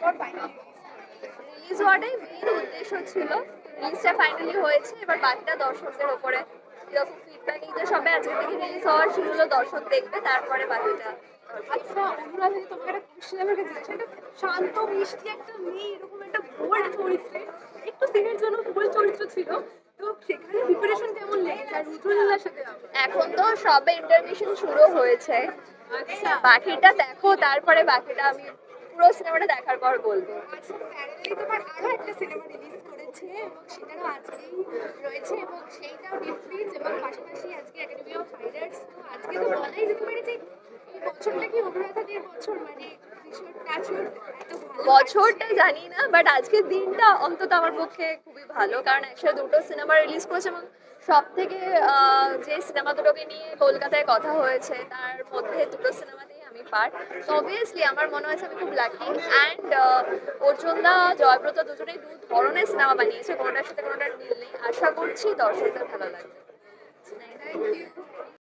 তারপর finally release হওয়াটাই উদ্দেশ্য ছিল। রিলিজটা ফাইনালি হয়েছে এবার বাকিটা দর্শকদের ওপরে কীরকম ফিডব্যাক নিতে সবে আজকে থেকে রিলিজ হওয়ার হলো দর্শক দেখবে তারপরে বাকিটা আচ্ছা অনুরাধা তোমাকে একটা কোশ্চেন আমাকে জিজ্ঞাসা একটা শান্ত মিষ্টি একটা মেয়ে এরকম একটা বোল্ড চরিত্রে একটু সিনের জন্য বোল্ড চরিত্র ছিল। তো সেখানে প্রিপারেশন কেমন লেগেছে? আর রুদ্রলীলার সাথে এখন তো সবে ইন্টারমিশন শুরু হয়েছে। আচ্ছা। বাকিটা দেখো তারপরে বাকিটা আমি পুরো সিনেমাটা দেখার পর বলব। আচ্ছা প্যারালালি তোমার আরও একটা সিনেমা রিলিজ করেছে এবং সেটারও আজকেই রয়েছে এবং সেইটাও নেটফ্লিক্স এবং পাশাপাশি আজকে একাডেমি অফ ফাইটার্স তো আজকে তো বলাই যেতে পারে যে এই বছরটা কি অনুরাধাদের বছর? মানে বছরটা জানি না বাট আজকের দিনটা অন্তত আমার পক্ষে খুবই ভালো কারণ একসাথে দুটো সিনেমা রিলিজ করেছে এবং সব থেকে যে সিনেমা দুটোকে নিয়ে কলকাতায় কথা হয়েছে তার মধ্যে দুটো সিনেমাতেই পার্ট তো অবভিয়াসলি আমার মনে হয়েছে আমি খুব লাকি অ্যান্ড অর্জুনদা, জয়ব্রত দুজনেই দু ধরনের সিনেমা বানিয়েছে, কোনোটার সাথে কোনোটার মিল নেই। আশা করছি দর্শকদের ভালো লাগবে।